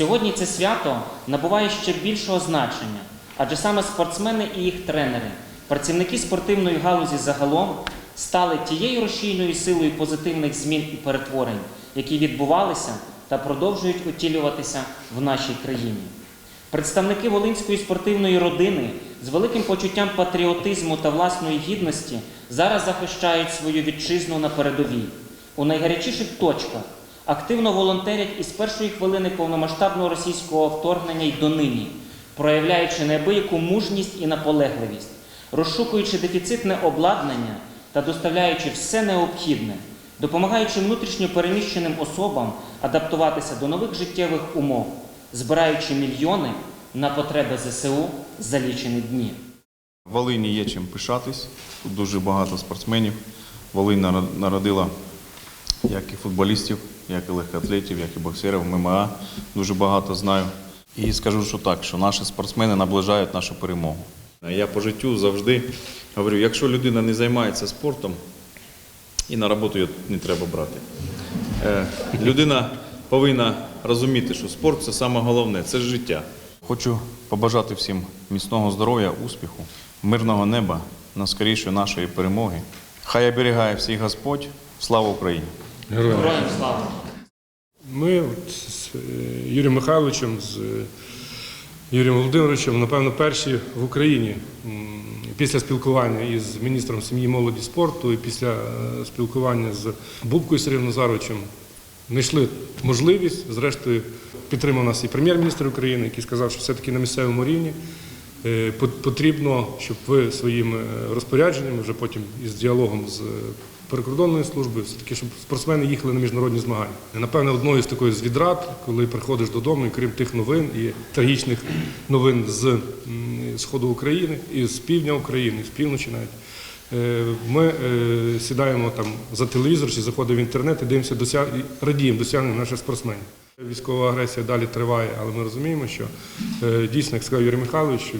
Сьогодні це свято набуває ще більшого значення, адже саме спортсмени і їх тренери, працівники спортивної галузі загалом стали тією рушійною силою позитивних змін і перетворень, які відбувалися та продовжують утілюватися в нашій країні. Представники Волинської спортивної родини з великим почуттям патріотизму та власної гідності зараз захищають свою вітчизну на передовій. У найгарячіших точках активно волонтерять із першої хвилини повномасштабного російського вторгнення й донині, проявляючи неабияку мужність і наполегливість, розшукуючи дефіцитне обладнання та доставляючи все необхідне, допомагаючи внутрішньо переміщеним особам адаптуватися до нових життєвих умов, збираючи мільйони на потреби ЗСУ за лічені дні. Волині є чим пишатись. Тут дуже багато спортсменів. Волинь народила як і футболістів, як і легкоатлетів, як і боксерів, ММА. Дуже багато знаю. І скажу, що так, що наші спортсмени наближають нашу перемогу. Я по життю завжди говорю, якщо людина не займається спортом, і на роботу її не треба брати. Е, Людина повинна розуміти, що спорт це саме головне, це життя. Хочу побажати всім міцного здоров'я, успіху, мирного неба, на скорішої нашої перемоги. Хай оберігає всіх Господь. Слава Україні! Героям слава! Ми от з е, Юрієм Михайловичем, з е, Юрієм Володимировичем, напевно, перші в Україні після спілкування із міністром сім'ї, молоді спорту і після е, спілкування з Бубкою Сергієм Назаровичем знайшли можливість. Зрештою, підтримав нас і прем'єр-міністр України, який сказав, що все-таки на місцевому рівні потрібно, щоб ви своїми розпорядженнями, вже потім із діалогом з прикордонною службою, все-таки, щоб спортсмени їхали на міжнародні змагання. Напевне, одною з такої з відрад, коли приходиш додому, і крім тих новин і трагічних новин з сходу України, і з півдня України, і з півночі навіть. е, Ми е, сідаємо там за телевізор чи заходимо в інтернет і дивимося досяг... радіємо досягненням наших спортсменів. Військова агресія далі триває, але ми розуміємо, що е, дійсно, як сказав Юрій Михайлович, що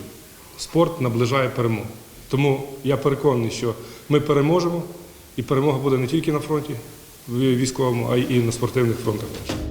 спорт наближає перемогу. Тому я переконаний, що ми переможемо, і перемога буде не тільки на фронті військовому, а й на спортивних фронтах. теж.